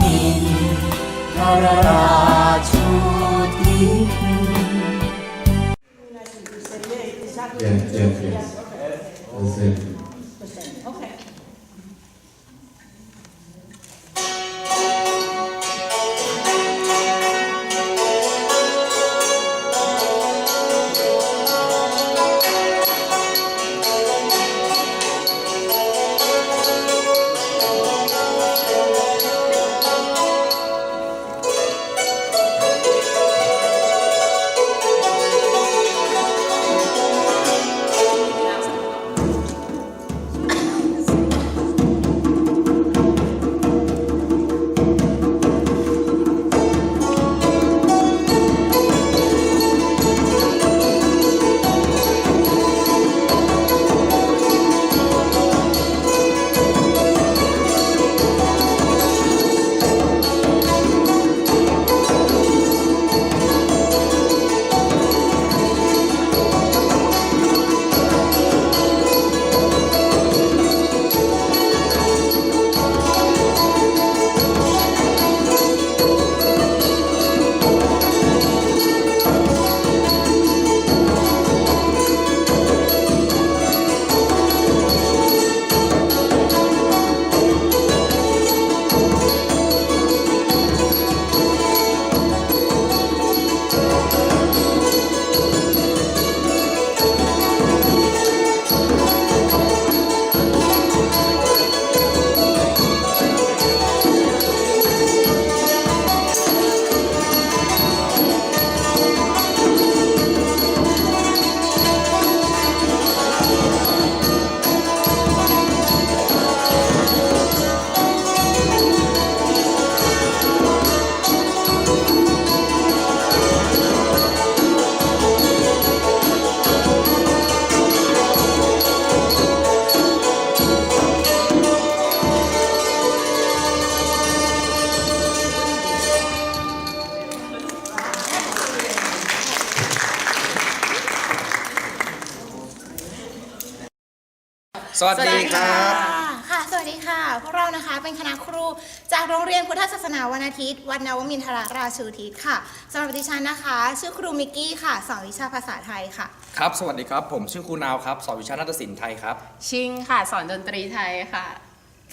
มินทรราชูทิศ Yes, yes, yes. สวัสดีครับ ค่ะ สวัสดีค่ะ พวกเรานะคะเป็นคณะครูจากโรงเรียนพุทธศาสนาวันอาทิตย์ วัดนวมินทรราชูทิศค่ะสำหรับดิฉันนะคะ ชื่อครูมิกกี้ค่ะ สอนวิชาภาษาไทยค่ะ ครับ สวัสดีครับ ผมชื่อครูนาวครับ สอนวิชานาฏศิลป์ไทยครับ ชิงค่ะ สอนดนตรีไทยค่ะ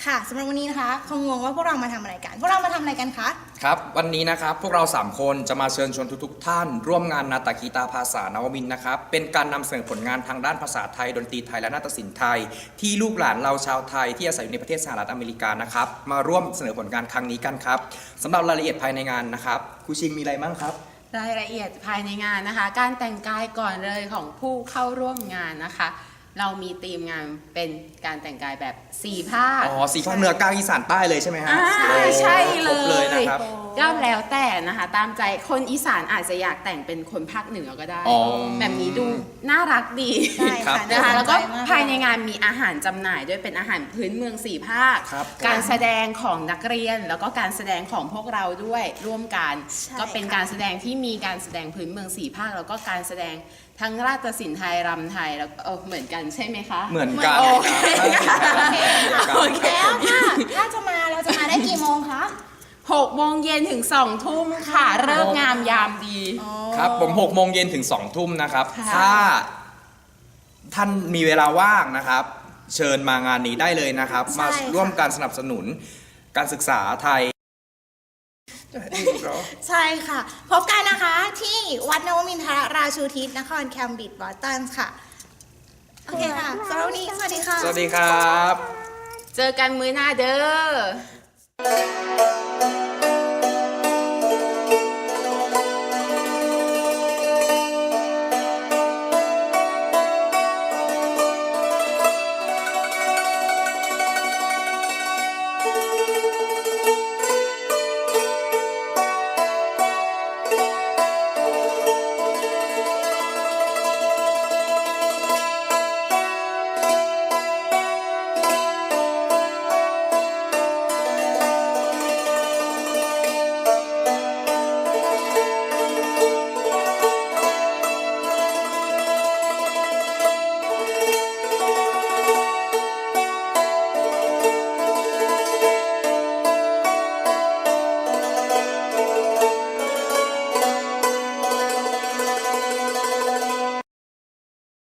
ค่ะสำหรับวันนี้นะคะคงงงว่าพวกเรามาทำอะไรกัน พวกเรามาทำอะไรกันคะครับ วันนี้นะครับพวกเรา 3 คนจะมาเชิญชวนทุกๆท่าน ร่วมงานนาตากีตาภาษานวมินทร์นะครับ เป็นการนำเสนอผลงานทางด้านภาษาไทย ดนตรีไทยและนาฏศิลป์ไทย ที่ลูกหลานเราชาวไทยที่อาศัยอยู่ในประเทศสหรัฐอเมริกานะครับ มาร่วมเสนอผลงานครั้งนี้กันครับสำหรับรายละเอียดภายในงานนะครับครูชิงมีอะไรบ้างครับ รายละเอียดภายในงานนะคะ การแต่งกายก่อนเลยของผู้เข้าร่วมงานนะคะ เรามีธีมงานเป็นการแต่งกายแบบสี่ภาค อ๋อสีภาคเหนือกลางอีสานใต้เลยใช่ไหมฮะอ่าโอ้ใช่เลครบเลยยนะครับก็แล้วแต่นะคะ ตามใจคนอีสานอาจจะอยากแต่งเป็นคนภาคเหนือก็ได้ อ๋อ แบบนี้ดูน่ารักดีใช่ค่ะนะคะแล้วก็น่าสนใจมากภายในงานมีอาหารจำหน่ายด้วยเป็นอาหารพื้นเมืองสี่ภาค ครับการแสดงของนักเรียน แล้วก็การแสดงของพวกเราด้วยร่วมกัน ใช่ก็เป็นค่ะ การแสดงที่มีการแสดงพื้นเมืองสี่ภาค แล้วก็การแสดงทั้งราชศิลป์ไทยรำไทยแล้วก็เออเหมือนกันใช่ไหมคะ เหมือนกันโอครับเคนาฏศิลป์ไทยรำไทยเหมือนกันแล้วค่ะ ถ้าจะมาเราจะมาได้กี่โมงคะ หกโมงเย็นถึงสองทุ่มค่ะเลิกงามยามดี ครับผม6โมงเย็นถึง2ทุ่มนะครับ ค่ะถ้าท่านมีเวลาว่างนะครับ เชิญมางานนี้ได้เลยนะครับ ใช่มาค่ะ ร่วมการสนับสนุนการศึกษาไทย ใช่ค่ะ พบกันนะคะที่วัดนวมินทรราชูทิศนครแคมบริดจ์บอสตันค่ะ โอเคค่ะสำหรับวันนี้สวัสดีค่ะ สวัสดีครับ เจอกันมื้อหน้าเด้อ